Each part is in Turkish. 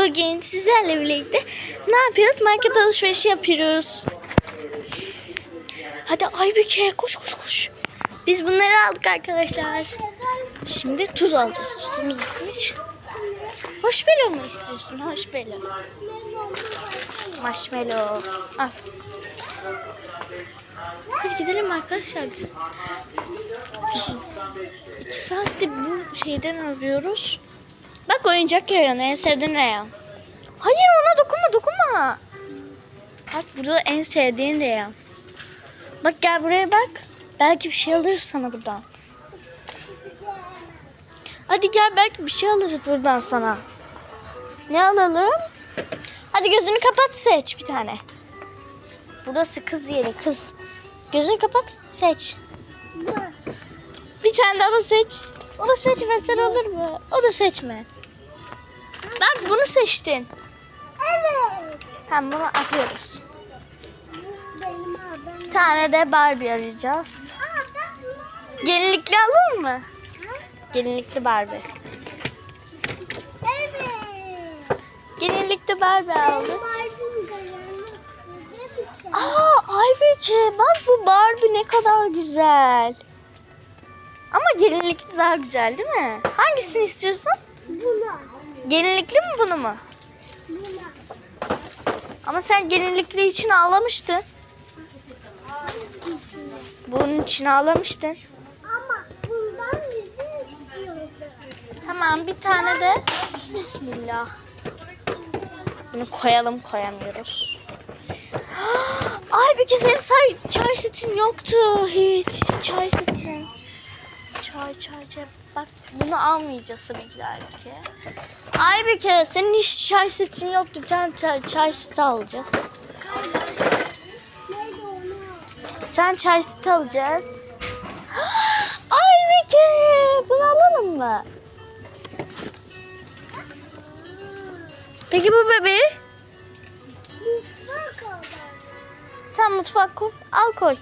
Bugün sizlerle birlikte ne yapıyoruz? Market alışverişi yapıyoruz. Hadi Aybüke koş koş koş. Biz bunları aldık arkadaşlar. Şimdi tuz alacağız. Tuzumuz bitmiş. Marshmallow mu istiyorsun? Marshmallow. Marshmallow. Al. Hadi gidelim arkadaşlar biz. İki saattir bu şeyden arıyoruz. Bak oyuncak reyonu en sevdiğin reyon. Hayır ona dokunma dokunma. Bak burada en sevdiğin reyon. Bak gel buraya bak. Belki bir şey alırız sana buradan. Hadi gel belki bir şey alırız buradan sana. Ne alalım? Hadi gözünü kapat seç bir tane. Burası kız yeri kız. Gözünü kapat seç. Bir tane daha da seç. Onu seçmesen olur mu? O da seçme. Bak bunu seçtin. Evet. Tamam bunu atıyoruz. Benim. Bir tane de Barbie arayacağız. Aa. Gelinlikli alalım mı? Gelinlikli Barbie. Evet. Gelinlikli Barbie aldık. Aa Aybüke bak bu Barbie ne kadar güzel. Ama gelinlikli daha güzel değil mi? Hangisini istiyorsun? Gelinlikli mi bunu mu? Ama sen gelinlikli için ağlamıştın. Bunun için ağlamıştın. Ama bundan bizim istiyordu. Tamam bir tane de Bismillah. Bunu koyalım koyamıyoruz. Ay bir senin say çay setin yoktu hiç. Çay setin. Çay çay çay. Bak bunu almayacağız tabii ki. Ay bir kere senin hiç çay setin yoktu. Bir tane çay, çay seti alacağız. Bir tane çay seti alacağız. Ay bir kere bunu alalım mı? Peki bu bebeği? Mutfak oldu. Tam mutfak koy. Al koy.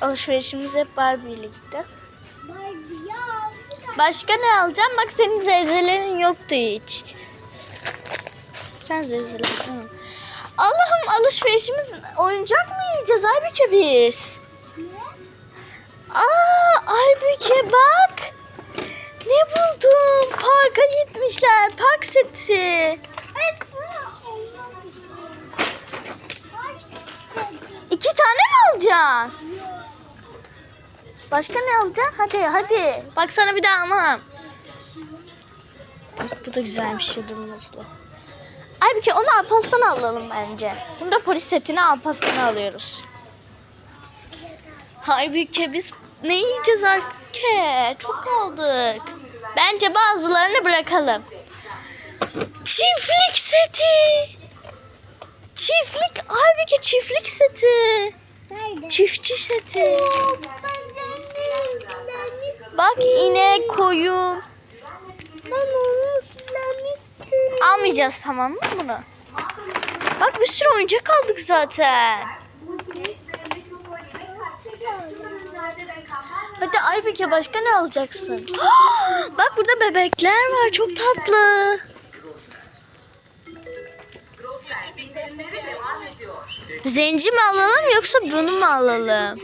Alışverişimiz hep Barbie ile gitti. Başka ne alacağım? Bak senin zevzelerin yoktu hiç. Sen zevzeler tamam. Allah'ım alışverişimiz oyuncak mı yiyeceğiz Aybüke biz? Ne? Aa Aybüke bak. Ne buldum? Parka gitmişler. Park seti. Evet. İki tane mi alacaksın? Başka ne alacaksın? Hadi hadi. Bak sana bir daha almam. Bak bu da güzelmiş yudumuzlu. Aybüke onu Alparslan'a alalım bence. Bunu da polis setini Alparslan'a alıyoruz. Aybüke biz ne yiyeceğiz Aybüke? Çok aldık. Bence bazılarını bırakalım. Çiftlik seti. Çiftlik. Aybüke çiftlik seti. Nerede? Çiftçi seti. Oo. Bak inek, koyun. Ben onu istemiştim. Almayacağız tamam mı bunu? Bak bir sürü oyuncak aldık zaten. Hadi Aybüke başka ne alacaksın? Bak burada bebekler var çok tatlı. Zenci mi alalım yoksa bunu mu alalım?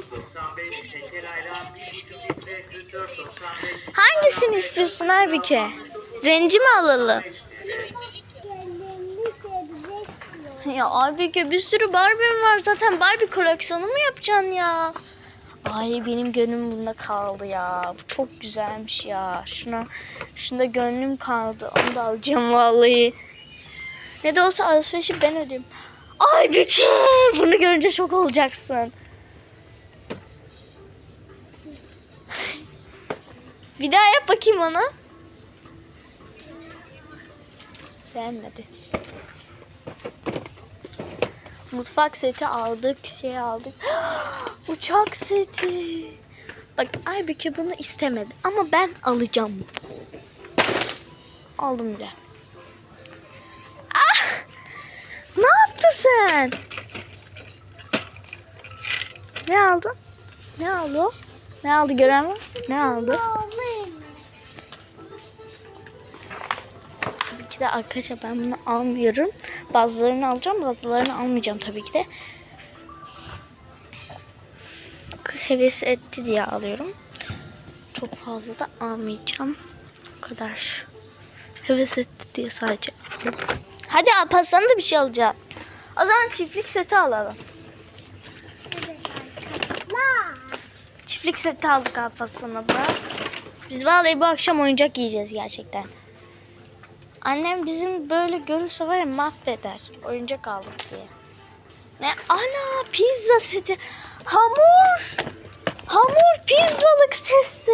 Hangisini istiyorsun Aybüke? Zenci mi alalım? Ya Aybüke bir sürü Barbie'm var zaten Barbie koleksiyonu mu yapacaksın ya? Ay benim gönlüm bunda kaldı ya. Bu çok güzelmiş ya. Şuna şunda gönlüm kaldı. Onu da alacağım vallahi. Ne de olsa alışverişi ben ödeyeyim. Aybüke bunu görünce şok olacaksın. Bir daha yap bakayım onu. Beğenmedi. Mutfak seti aldık, şey aldık. Uçak seti. Bak Aybüke bunu istemedi ama ben alacağım. Aldım bile. Ah! Ne yaptın sen? Ne aldın? Ne aldı? Ne aldı gören mi? Ne aldı? Ki de arkadaşlar ben bunu almıyorum. Bazılarını alacağım bazılarını almayacağım tabii ki de. Heves etti diye alıyorum. Çok fazla da almayacağım. O kadar. Heves etti diye sadece aldım. Hadi Alparslan'a da bir şey alacağız. O zaman çiftlik seti alalım. Çiftlik seti aldık Alparslan'a da. Biz vallahi bu akşam oyuncak yiyeceğiz gerçekten. Annem bizim böyle görürse var ya mahveder. Oyuncak aldık diye. Ne? Ana pizza seti. Hamur. Hamur pizzalık testi.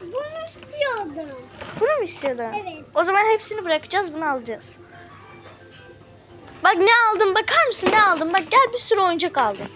Bunu istiyordum. Bunu mu istiyordun? Evet. O zaman hepsini bırakacağız bunu alacağız. Bak ne aldım bakar mısın ne aldım? Bak gel bir sürü oyuncak aldım.